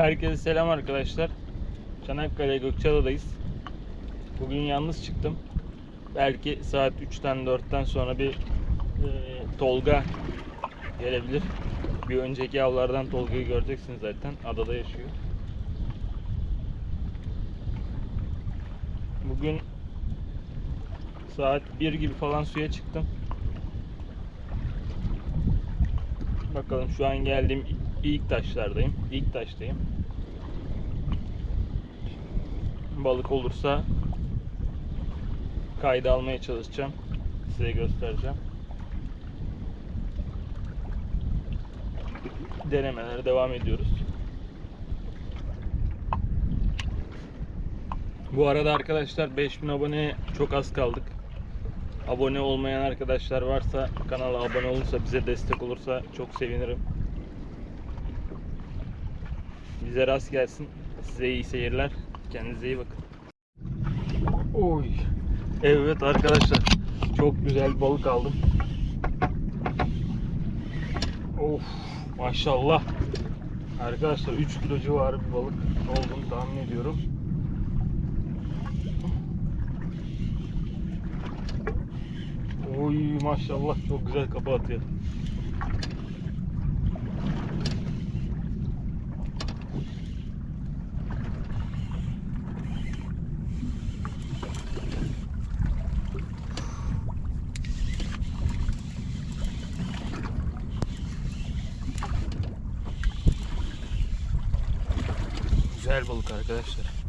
Herkese selam arkadaşlar. Çanakkale Gökçeada'dayız. Bugün yalnız çıktım. Belki saat 3'ten 4'ten sonra bir e, Tolga gelebilir. Bir önceki avlardan Tolga'yı göreceksiniz zaten. Adada yaşıyor. Bugün saat 1 gibi falan suya çıktım. Bakalım şu an geldiğim ilk taşlardayım. İlk taştayım. Balık olursa kayda almaya çalışacağım. Size göstereceğim. Denemelere devam ediyoruz. Bu arada arkadaşlar 5000 aboneye çok az kaldık. Abone olmayan arkadaşlar varsa kanala abone olursa bize destek olursa çok sevinirim. Bize rast gelsin. Size iyi seyirler. Kendinize iyi bakın. Oy. Evet arkadaşlar. Çok güzel balık aldım. Of maşallah. Arkadaşlar 3 kilo civarı bir balık olduğunu tahmin ediyorum. Oy maşallah çok güzel kafa atıyor. Güzel balık arkadaşlar.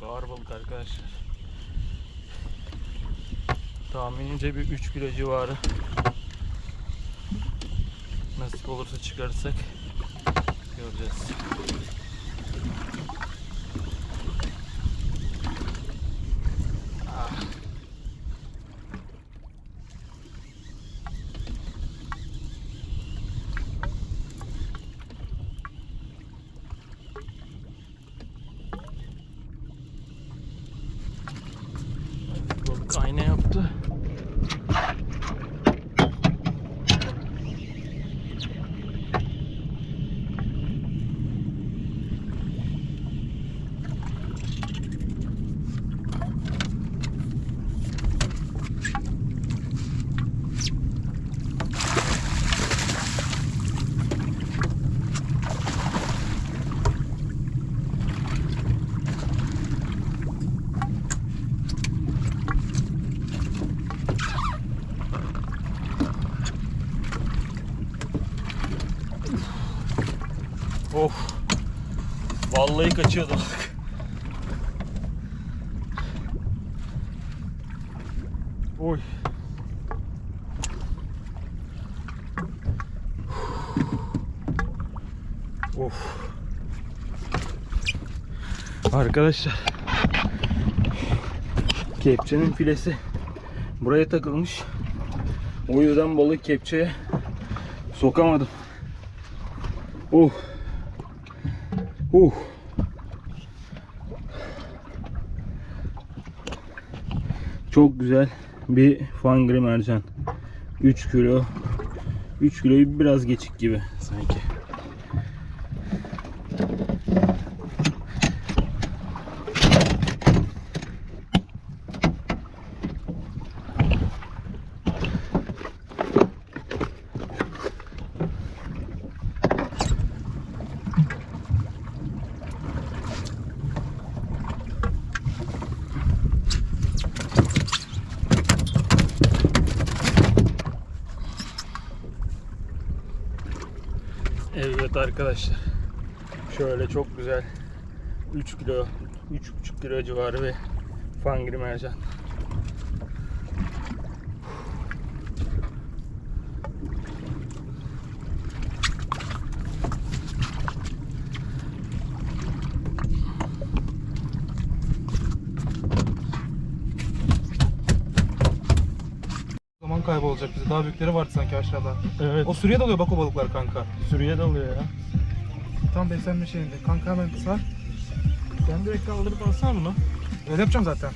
Çok ağır balık arkadaşlar. Tahminimce bir 3 kilo civarı. Nasip olursa çıkarırsak göreceğiz. Ah. Balık ayna yaptı. Of. Vallahi kaçıyordu balık. Oy. Of. Arkadaşlar. Kepçenin filesi buraya takılmış. O yüzden balık kepçeye sokamadım. Oh. Uh. Çok güzel bir fangri mercan. 3 kilo. 3 kiloyu biraz geçik gibi sanki. Evet arkadaşlar. Şöyle çok güzel 3 kilo 3,5 kilo civarı bir fangri mercan. Zaman kaybı olacak bize. Daha büyükleri vardı sanki aşağıda. Evet. O sürüye dalıyor bak o balıklar kanka. sürüye dalıyor ya. Tam beslenme şeyinde. Kanka hemen sar. Sen direkt kaldırıp alsana bunu. Öyle yapacağım zaten.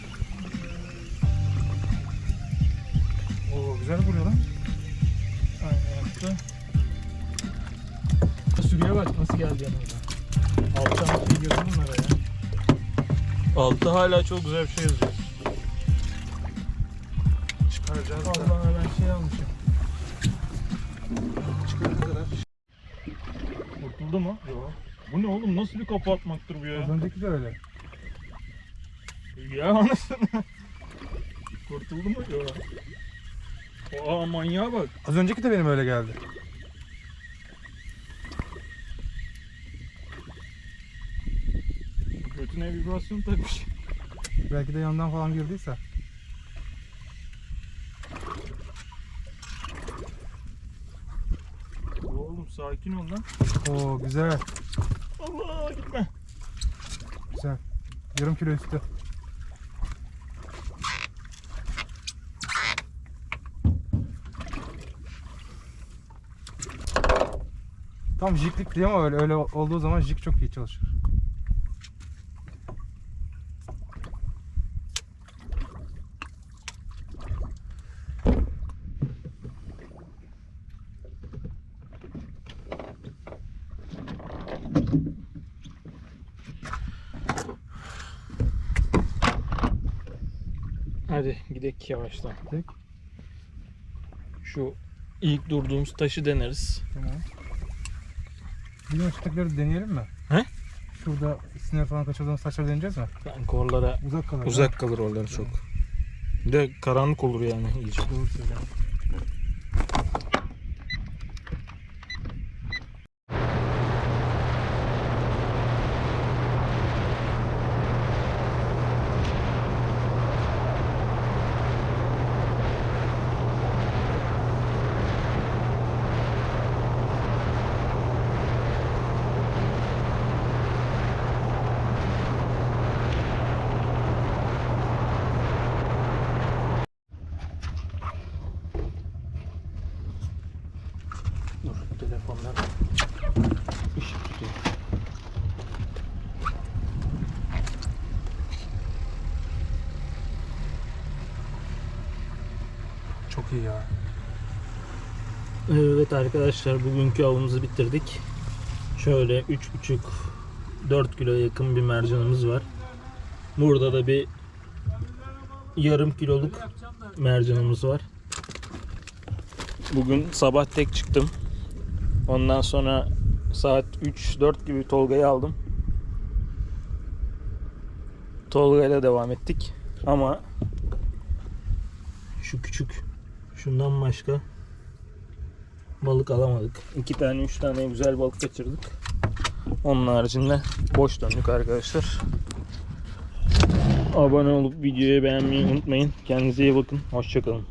Oo güzel vuruyor lan. Aynen yaptı. Sürüye bak nasıl geldi yanımda. Alttan nasıl gidiyor bunlara ya. Altı hala çok güzel bir şey yazıyor. Çıkaracağız da. Ben şey almışım. Kadar. Kurtuldu mu? Yok. Bu ne oğlum nasıl bir kafa atmaktır bu ya? Az önceki de öyle. Ya anasını. Kurtuldu mu? Yok. Aa manyağa bak. Az önceki de benim öyle geldi. Götüne vibrasyon takmış. Belki de yandan falan girdiyse. Oğlum sakin ol lan. Oo güzel. Allah gitme. Güzel. Yarım kilo üstü. Tam jiklik değil ama öyle, öyle olduğu zaman jik çok iyi çalışır. Hadi gidelim yavaştan. Tek. Şu ilk durduğumuz taşı deneriz. Tamam. Bir gün çıtakları deneyelim mi? He? Şurada sinir falan kaçırdığımız taşları deneyeceğiz mi? Kanka oralara Uzak kalır. uzak kalır oraları çok. Bir de karanlık olur yani iyice. Doğru söylüyorsun. Çok iyi ya. Evet arkadaşlar bugünkü avımızı bitirdik. Şöyle 3,5-4 kilo yakın bir mercanımız var. Burada da bir yarım kiloluk mercanımız var. Bugün sabah tek çıktım. Ondan sonra saat 3-4 gibi Tolga'yı aldım. Tolga ile devam ettik. Ama şu küçük şundan başka balık alamadık. İki tane, üç tane güzel balık kaçırdık. Onun haricinde boş döndük arkadaşlar. Abone olup videoyu beğenmeyi unutmayın. Kendinize iyi bakın. Hoşçakalın.